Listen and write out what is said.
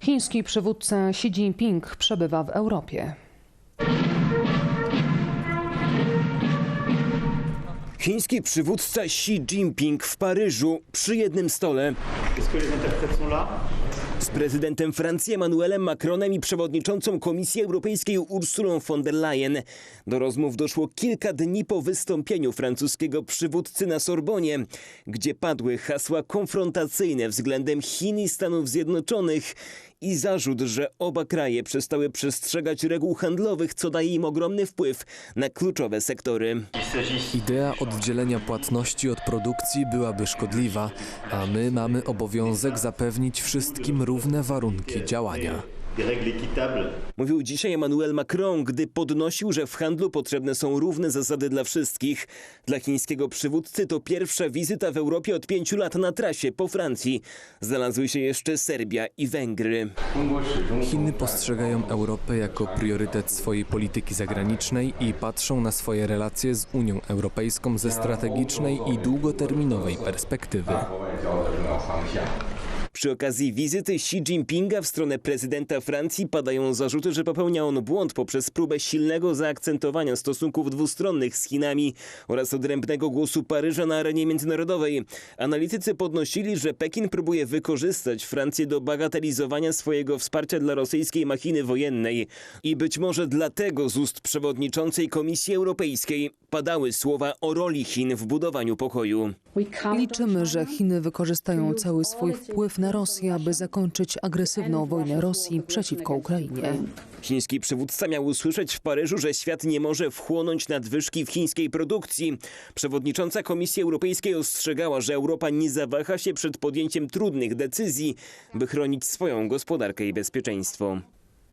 Chiński przywódca Xi Jinping przebywa w Europie. Chiński przywódca Xi Jinping w Paryżu przy jednym stole z prezydentem Francji Emmanuelem Macronem i przewodniczącą Komisji Europejskiej Ursulą von der Leyen. Do rozmów doszło kilka dni po wystąpieniu francuskiego przywódcy na Sorbonie, gdzie padły hasła konfrontacyjne względem Chin i Stanów Zjednoczonych i zarzut, że oba kraje przestały przestrzegać reguł handlowych, co daje im ogromny wpływ na kluczowe sektory. Idea oddzielenia płatności od produkcji byłaby szkodliwa, a my mamy obowiązek zapewnić wszystkim równe warunki działania. Mówił dzisiaj Emmanuel Macron, gdy podnosił, że w handlu potrzebne są równe zasady dla wszystkich. Dla chińskiego przywódcy to pierwsza wizyta w Europie od pięciu lat na trasie po Francji. Znalazły się jeszcze Serbia i Węgry. Chiny postrzegają Europę jako priorytet swojej polityki zagranicznej i patrzą na swoje relacje z Unią Europejską ze strategicznej i długoterminowej perspektywy. Przy okazji wizyty Xi Jinpinga w stronę prezydenta Francji padają zarzuty, że popełnia on błąd poprzez próbę silnego zaakcentowania stosunków dwustronnych z Chinami oraz odrębnego głosu Paryża na arenie międzynarodowej. Analitycy podnosili, że Pekin próbuje wykorzystać Francję do bagatelizowania swojego wsparcia dla rosyjskiej machiny wojennej. I być może dlatego z ust przewodniczącej Komisji Europejskiej padały słowa o roli Chin w budowaniu pokoju. Liczymy, że Chiny wykorzystają cały swój wpływ na Rosję, aby zakończyć agresywną wojnę Rosji przeciwko Ukrainie. Chiński przywódca miał usłyszeć w Paryżu, że świat nie może wchłonąć nadwyżki w chińskiej produkcji. Przewodnicząca Komisji Europejskiej ostrzegała, że Europa nie zawaha się przed podjęciem trudnych decyzji, by chronić swoją gospodarkę i bezpieczeństwo.